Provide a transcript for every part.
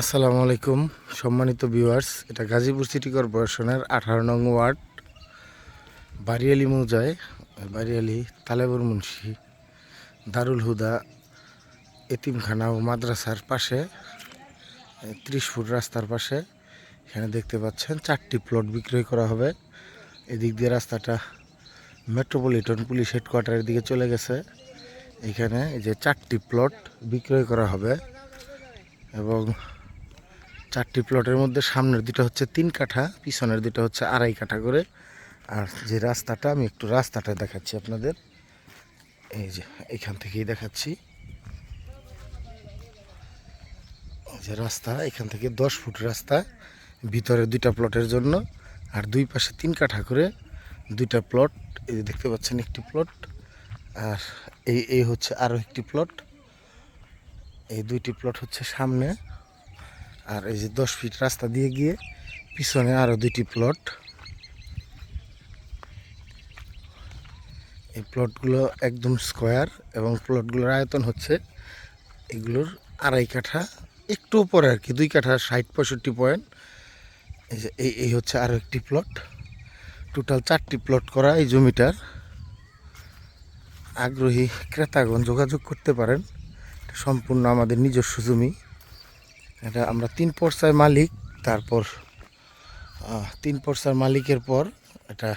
আসসালামু আলাইকুম, সম্মানিত ভিউয়ার্স, এটা গাজীপুর সিটি কর্পোরেশনের আঠারো নং ওয়ার্ড বারিয়ালি মৌজায় বারিয়ালি তালেবুর মুন্সি, দারুল হুদা এতিমখানা ও মাদ্রাসার পাশে ত্রিশ ফুট রাস্তার পাশে, এখানে দেখতে পাচ্ছেন চারটি প্লট বিক্রয় করা হবে। এদিক দিয়ে রাস্তাটা মেট্রোপলিটন পুলিশ হেডকোয়ার্টারের দিকে চলে গেছে। এখানে এই যে চারটি প্লট বিক্রয় করা হবে এবং চারটি প্লটের মধ্যে সামনের দুটো হচ্ছে তিন কাঠা, পিছনের দুটো হচ্ছে আড়াই কাঠা করে। আর যে রাস্তাটা, আমি একটু রাস্তাটা দেখাচ্ছি আপনাদের। এই যে, এখান থেকেই দেখাচ্ছি। যে রাস্তা, এখান থেকে দশ ফুট রাস্তা, ভিতরে দুইটা প্লটের জন্য। আর দুই পাশে তিন কাঠা করে দুইটা প্লট। এই যে দেখতে পাচ্ছেন একটি প্লট। আর এই এই হচ্ছে আরও একটি প্লট। এই দুইটি প্লট হচ্ছে সামনে। আর এই যে দশ ফিট রাস্তা দিয়ে গিয়ে পিছনে আরও দুইটি প্লট এই প্লটগুলো একদম স্কোয়ার এবং প্লটগুলোর আয়তন হচ্ছে এগুলোর আড়াই কাঠা, একটু উপরে আর কি, দুই কাঠা ষাট পঁয়ষট্টি পয়েন্ট এই এই এই হচ্ছে আরও একটি প্লট টোটাল চারটি প্লট করা এই জমিটার। আগ্রহী ক্রেতাগণ যোগাযোগ করতে পারেন। সম্পূর্ণ আমাদের নিজস্ব জমি। এটা আমরা তিন পর্সায় মালিক, তারপর তিন পর্সার মালিকের পর এটা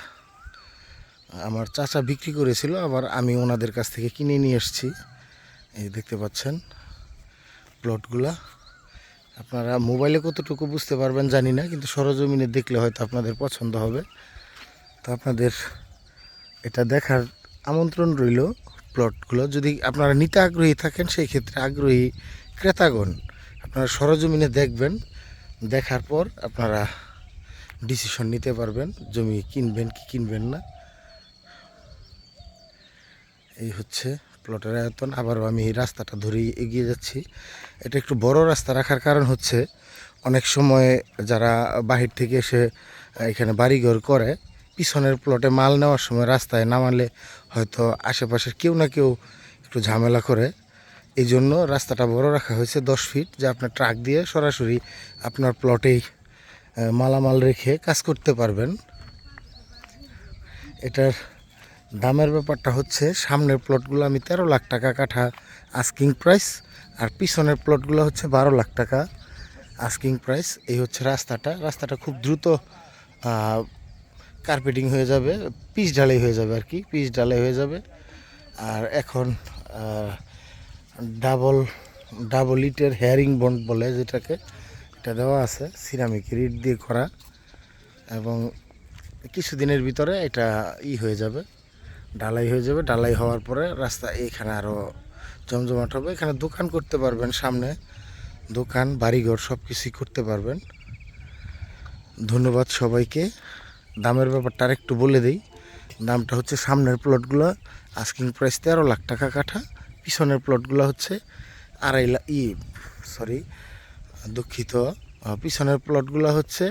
আমার চাচা বিক্রি করেছিল, আবার আমি ওনাদের কাছ থেকে কিনে নিয়ে এসেছি। এই দেখতে পাচ্ছেন প্লটগুলা। আপনারা মোবাইলে কতটুকু বুঝতে পারবেন জানি না, কিন্তু সরজমিনে দেখলে হয়তো আপনাদের পছন্দ হবে। তো আপনাদের এটা দেখার আমন্ত্রণ রইল প্লটগুলো। যদি আপনারা নিতে আগ্রহী থাকেন, সেই ক্ষেত্রে আগ্রহী ক্রেতাগণ আপনারা সরজমিনে দেখবেন, দেখার পর আপনারা ডিসিশন নিতে পারবেন, জমি কিনবেন কি কিনবেন না। এই হচ্ছে প্লটের আয়তন। আবার আমি এই রাস্তাটা ধরেই এগিয়ে যাচ্ছি। এটা একটু বড় রাস্তা রাখার কারণ হচ্ছে, অনেক সময় যারা বাহির থেকে এসে এখানে বাড়িঘর করে, পিছনের প্লটে মাল নেওয়ার সময় রাস্তায় নামালে হয়তো আশেপাশের কেউ না কেউ একটু ঝামেলা করে। এই জন্য রাস্তাটা বড় রাখা হয়েছে দশ ফিট যে আপনার ট্রাক দিয়ে সরাসরি আপনার প্লটেই মালামাল রেখে কাজ করতে পারবেন। এটার দামের ব্যাপারটা হচ্ছে, সামনের প্লটগুলো আমি তেরো লাখ টাকা কাঠা আস্কিং প্রাইস আর পিছনের প্লটগুলো হচ্ছে বারো লাখ টাকা আস্কিং প্রাইস এই হচ্ছে রাস্তাটা। রাস্তাটা খুব দ্রুত কার্পেটিং হয়ে যাবে, পিচ ঢালাই হয়ে যাবে আর কি, পিচ ঢালাই হয়ে যাবে। আর এখন ডাবল ডাবল ইটের হেয়ারিং বন্ড বলে যেটাকে, এটা দেওয়া আছে সিরামিকের ইট দিয়ে করা, এবং কিছুদিনের ভিতরে এটা ই হয়ে যাবে, ঢালাই হয়ে যাবে, ঢালাই হওয়ার পরে রাস্তা এখানে আরও জমজমাট হবে, এখানে দোকান করতে পারবেন সামনে, দোকান, বাড়িঘর সব কিছুই করতে পারবেন। ধন্যবাদ সবাইকে। দামের ব্যাপারটা আরেকটু বলে দিই। দামটা হচ্ছে সামনের প্লটগুলো আস্কিং প্রাইস তেরো লাখ টাকা কাঠা। পিছনের প্লটগুলো হচ্ছে আড়াই লাখ ই সরি দুঃখিত। পিছনের প্লটগুলো হচ্ছে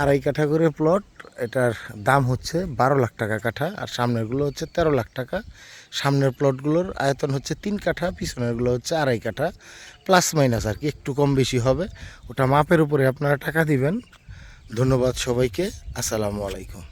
আড়াই কাঠা করে প্লট এটার দাম হচ্ছে বারো লাখ টাকা কাঠা, আর সামনেরগুলো হচ্ছে তেরো লাখ টাকা। সামনের প্লটগুলোর আয়তন হচ্ছে তিন কাঠা, পিছনেরগুলো হচ্ছে আড়াই কাঠা প্লাস মাইনাস আর কি, একটু কম বেশি হবে। ওটা মাপের উপরে আপনারা টাকা দিবেন। ধন্যবাদ সবাইকে, আসসালামু আলাইকুম।